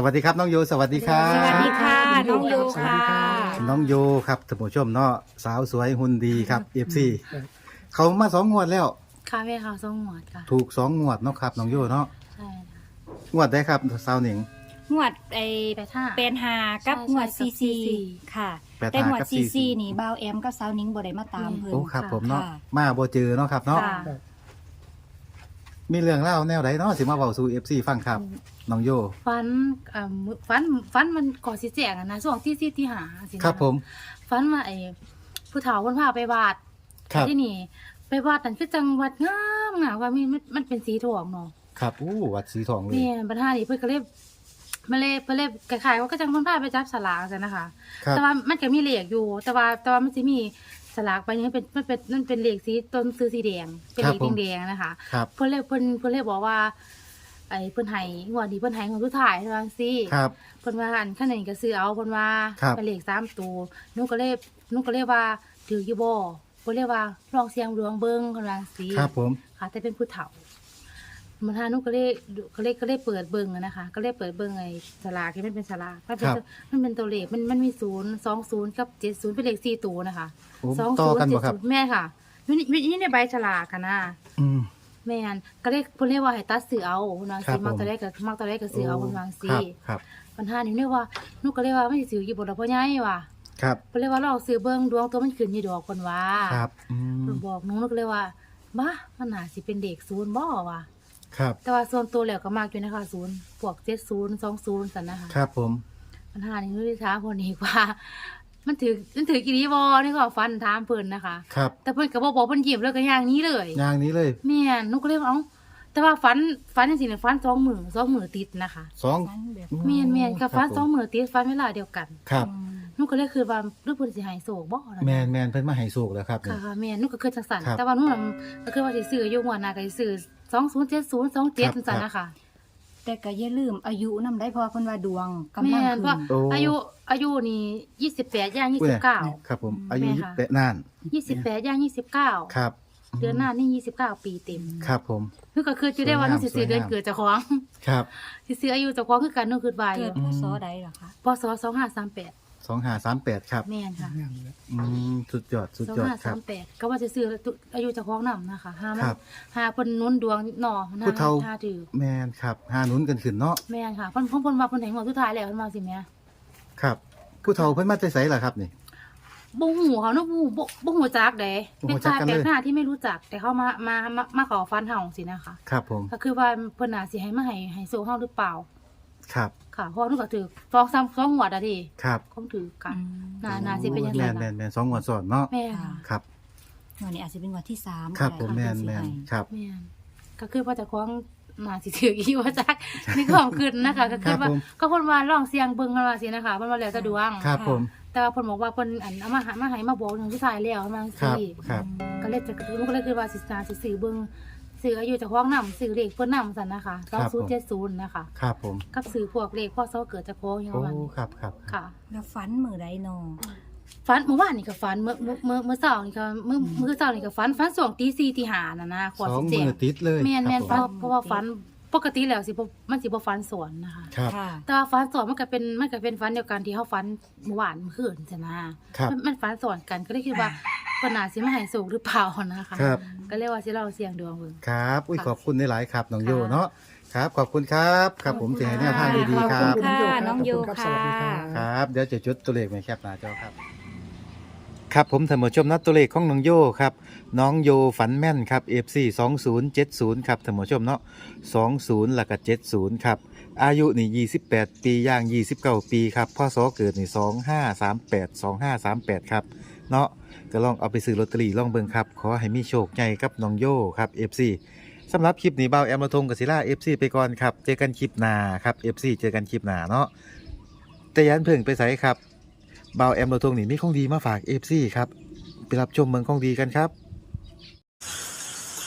สวัสดีครับน้องโยสวัสดีครับ สวัสดีค่ะ น้น้อองงโยโยค่ะค่ะ น้องโยครับท่านผู้ชมเนาะสาวสวยหุ่นดีครับเอฟซีเขามาสองงวดแล้ว ค่ะแม่ค่ะส่งหมวดค่ะ ถูกสองงวดเนาะครับน้องโยเนาะใช่ค่ะงวดได้ครับสาวหนิงงวดไอแปดห้าเป็นหากับใช่งวดใช่ซีกับซี CC ค่ะแปดแต่ห้างวดกับซีซีซีนี่บ่าวแอมกับสาวนิ้งบ่ได้มาตามเพิ่นโอ้ครับผมเนาะค่ะมาบ่เจอเนาะครับเนาะค่ะ มีเรื่องเล่าแนวใดเนาะสิมาเบาสู่เอฟซีฟังครับน้องโยฟันอ่ามื้อฟันฟันมันก่อนสิแจกอะนะช่วงที่ที่ที่หาสินะครับผมฟันมาไอ้ผู้เฒ่าคนพาไปวาดครับที่นี่ ไปวาดนั่นคือจังหวัดงามงามว่ามีมันมันเป็นสีทองเนาะครับอู้วัดสีทองเลยนี่ปัญหานี่เพิ่นก็เลยมาเลยเพิ่นเลยคล้ายๆว่าก็จังคนพาไปจับสลากจังนะคะครับแต่ว่ามันก็มีเลขอยู่ แต่ว่าแต่ว่ามันจะมีส ลากไปนี่เป็นมันเป็นมันเป็นเลขสีต้นซื้อสีแดง เป็นเลขแดงๆนะคะครับ เพิ่นเลยเพิ่นเพิ่นเลยบอกว่า ไอ้เพิ่นให้งวดนี้เพิ่นให้ของสุดท้ายว่าจังซี่ครับ เพิ่นว่าอันคันนี้ก็ซื้อเอาเพิ่นว่าครับ เป็นเลข3ตัวหนูก็เลยหนูก็เลยว่าถืออยู่บ่เพิ่นเลยว่าลองเสียงดวงเบิ่งเพิ่นว่าจังซี่ครับผม ค่ะ แต่เป็นผู้เฒ่า มันหาหนุก็เลยก็เลยก็เลยเปิดเบิ่งอะนะคะ ก็เลยเปิดเบิ่งไอ้สลากที่มันเป็นสลากมันเป็นมันเป็นตัวเลขมันมันมีศูนย์สองศูนย์กับเจ็ดศูนย์เป็นเลขสี่ตัวนะคะโอ้สองต่อศูนย์กันเจ็บ่ดครับ ศูนย์แม่ค่ะอยู่นี่อยู่นี่ในใบฉลากกันนะอืม แม่นก็เลยเพิ่นเรียกว่าให้ตัดซื้อเอาเนาะครัสิบมักผมตัวแรกก็มักตัวแรกก็ซื้อเอาเพิ่นวาจังคซี่รับครับ ปัญหานี่เรียกว่าหนูก็เลยว่ามันสิซื้ออยู่บ่ล่ะพ่อใหญ่ว่ะครับ เพิ่นเลยว่าลองซื้อเบิ่งดวงตัวมันขึ้นอยู่ดอกเพิ่นว่าครับอืมเพิ่นบอกหนูหนูก็เลยว่าบ้ามันน่าสิเป็นเด็กศูนย์บ่ว่ะ ครับ แต่ว่าส่วนตัวแล้วก็มากอยู่นะคะศูนย์พวกเจ็ดศูนย์สองศูนย์สันนะคะครับผมปัญหานี้ที่ท้ามคนอีกว่า มันถือมันถือกี่ดีบอนี่ก็ฟันถามเพิ่นนะคะ ครับ แต่เพิ่นก็บอกบอกเพิ่นยิ้มแล้วก็อย่างนี้เลยอย่างนี้เลยแม่นหนุก็เลยว่าเอ้าแต่ว่าฟันฟันจริงๆเนี่ยฟันสองมือสองมือติดนะคะสองฟันแบบแม่นแม่นกับฟันครับผมสองมือติดฟันเวลาเดียวกันครับอืมหนุก็เลยคือว่าหรือเพิ่นสิใหายโศกบ่ล่ะะแมนแมนเพิ่นมาให้สูกแล้วครับนี่ค่ะค่ะแม่นหนุก็คือจังสันครับ แต่ว่าหนุน่ะก็คือว่าสิซื้ออยู่หัวหน้าก็สิซื้อ สองศูนย์เจ็ดศูนย์สองเจ็ดครับจังสันนะคะแต่ก็อย่าลืมอายุนำได้เพราะว่าเพิ่นว่าดวงกำลังแม่นขึ้ว่านโอ้ อายุอายุนี่ยี่สิบแปดย่างยี่อุ้ยสิบเก้าครับผมอายุแม่ยี่ค่ะสิบแปดนานยี่สิบแปดย่างยี่สิบเก้าครับเดือนหน้านี่ยี่สิบเก้าปีเต็มครับผม นึกก็คือจะได้ว่าสวยงาม นึกสิซื้อสวยงามเดือนเกิดเจ้าของ ครับ สิซื้ออายุเจ้าของคือกันนึกคือบ่ายอเกิยู่ดพศใดเหรอคะพศสองห้าสามแปด สองห้าสามแปดครับแม่นค่ะอืมสุดยอดสุดสองยอดห้าครัสาบ มแปดก็ว่าจะซื้ออายุเจ้าของนำนะคะหามัคนรับหาเพิ่นหนุนดวงหน่อหน้ผู้เฒ่า หาถือแมนครับหาหนุนกันขึ้นเนาะแม่นค่ะเพิ่นเพิ่นเพิ่นมาเพิ่นให้หัวสุดท้ายแล้วเพิ่นมาสิแม่ครับ ผู้เฒ่าเพิ่นมาใจใสล่ะครับนี่ บ่หูเขาเนาะบ่หูบ่บ่หูจักเด้บ่เป็ฮู้นจักชายกันแปลเลยกหน้าที่ไม่รู้จักแต่เขามามามามาขอฟันเฮาสินะคะ ครับผมก็คือว่าเพิ่นน่าสิให้มาให้ให้โซเฮาหรือเปล่า ครับ ค่ะเพราะว่าหนูก็ถือฟองซ้ำฟองหัวดอะดิครับคงถือกันอืมน่าน่าสิเป็นจังแมซั่นนแมล่ะนแมนสองงวดซ้อนเนาะแม่ค่ะค่ะ ครับ งวดนี้อาจจะเป็นงวดที่สามครับก็ผมได้แมนค่ะแมนที่สิให้ครับ แม่นก็คือว่าเจะคล้าของน่าสิถืออีว่าจักนี่ของขึ้นนะคะ ก็คือว่าครับผม ก็เพิ่นว่าลองเสียงเบิ่งกันว่าสินะคะเพิ่นว่าแล้วแต่ดวง ครับผมแต่ว่าเพิ่นบอกว่าเพิ่นอันเอามาหามาให้มาบอกถึงผู้ชายแล้วประมาณครับสี่ครับ ก็เลยจะหนูก็เลยคือว่าสินาสิซื้อเบิ่ง ซื้ออายุเจ้าของนำซื้อเลขเพิ่นนำซั่นนะคะ2070นะคะครับผมกับซื้อพวกเลขพ่อเซาเกิดเจ้าของอย่างโอ้ประมาณนี้ครับครับค่ะแล้วฟันมือใดเนอฝันเมื่อวานนี่ก็ฝันเมื่อเมื่อเมื่อเมื่อเช้านี่ก็เมื่อเมื่อเช้านี่ก็ฝันฝันสองตีสี่ตีห้าน่ะนะขวดสองสิบมืเจ็อดติดเลยแม่นแม่นคฝัรันบผมเพราะว่าฝันปกติแล้วสิบ่มันสิบ่ฝันสวนนะคะ ครับ ค่ะ แต่ว่าฝันสวนมันก็เป็นมันก็เป็นฝันเดียวกันที่เฮาฝันเมื่อวานเมื่อคืนใช่นะ ครับ มันมันฝันสวนกันก็เลยคิดว่า เพิ่นน่าสิมาให้สูงหรือเปล่านะคะ ครับ ก็เลยว่าสิลองเสี่ยงดวงเบิ่ง ครับ อุ้ยค่ะขอบคุณในหลายๆครับน้องโยค่ะ เนาะครับ ขอบคุณครับ ครับผมจะให้แนวทางดีๆคขรัอบคุณค่ะน้องโยขอบณค่ะรับสวัสดีครับ ครับเดี๋ยวจะจดตัวเลขไว้แคปหน้าจอครับ ครับผมท่านผู้ชมนัดตัวเลขของน้องโยครับน้องโยฝันแม่นครับ FC 2070ครับท่านผู้ชมเนาะ20แล้วก็70ครับอายุนี่28 ปีย่าง 29 ปีครับพ่อสอเกิดนี่2538 2538ครับ เนาะก็ลองเอาไปซื้อลอตเตอรี่ลองเบิ่งครับ ขอให้มีโชคใหญ่กับน้องโยครับ FC สำหรับคลิปนี้เบาแอมมาทงกับศิลา FC ไปก่อนครับ เจอกันคลิปหน้าครับ FC เจอกันคลิปหน้าเนาะแต่ยันเพิ่งไปใส่ครับเบาแอมมาทงนี่มีของดีมาฝาก FC ครับไปรับชมเมืองของดีกันครับ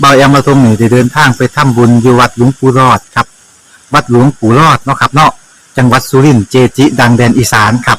เบาแอมมาทงนี่ได้เดินทางไปทำบุญอยู่วัดหลวงปู่รอดครับ วัดหลวงปู่รอดเนาะครับเนาะจังหวัดสุรินทร์เจจิ ดังแดนอีสานครับ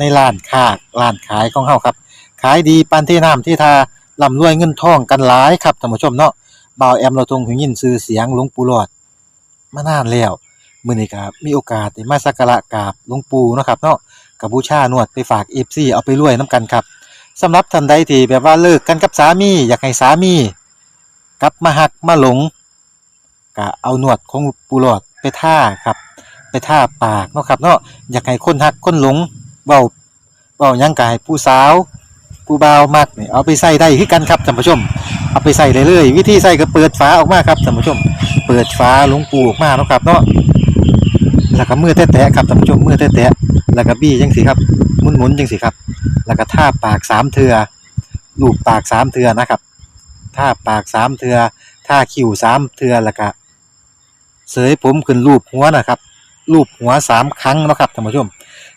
ในร้านค้าร้านขายของเฮาครับ ขายดีปานที่น้ำที่ทาร่ำรวยเงินทองกันหลายครับท่านผู้ชมเนาะบ่าวแอมเราทรงหูยินชื่อเสียงหลวงปู่หลอด มานานแล้วมื้อนี้ก็มีโอกาสได้มาสักการะกราบหลวงปู่เนาะครับเนาะกับบูชานวดไปฝาก FC เอาไปรวยนํกันครับสำหรับท่านใดที่แบบว่าเลิกกันกับสามีอยากให้สามี กลับมาหักมาหลงก็เอาหนวดของปูหลอดไปท่าครับ ไปท่าปากเนาะครับเนาะอยากให้คนหักคนหลง เบาเบายังกายผู้สาวผู้เบาวมักนี่เอาไปใส่ได้คือกันครับท่านผู้ชม เอาไปใส่เลยเลยวิธีใส่ก็เปิดฝาออกมาครับท่านผู้ชม เปิดฝาหลวงปูออกมาเนาะครับเนาะแล้วก็มือแตะๆครับท่านผู้ชมมือแตะๆแล้วก็บี้จังสิครับหมุนๆจังสิครับ แล้วก็ท่าปากสามเทือลูบปากสามเทือนะครับท่าปากสามเทือท่าคิ้วสามเทือแล้วก็เสยผมขึ้นรูปหัวนะครับรูปหัวสามครั้งนะครับท่านผู้ชม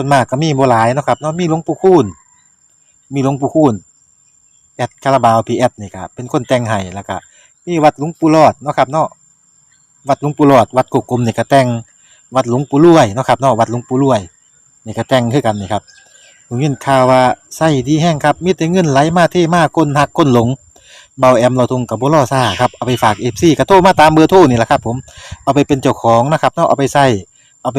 ส่วนมากก็มีโบหลายเนาะครับเนาะมีหลวงปู่คูณมีหลวงปู่คูณแอดคาราบาวพีแอดนี่ครับเป็นคนแต่งให้แล้วก็มีวัดหลวงปู่รอดเนาะครับเนาะวัดหลวงปู่รอด วัดกุกกลมนี่ก็แต่งวัดหลวงปู่รวยเนาะครับเนาะวัดหลวงปู่รวยนี่ก็แต่งคือกันนี่ครับผมยินข่าวว่าไส้ดีแห้งครับมีแต่เงินไหลมาเทมากคนหักคนหลงเบาแอมเราทงกับบุรอซ่าครับเอาไปฝากเอฟซีกระโทรมาตามเบอร์โทรนี่แหละครับผมเอาไปเป็นเจ้าของนะครับเนาะเอาไปใส่เอาไป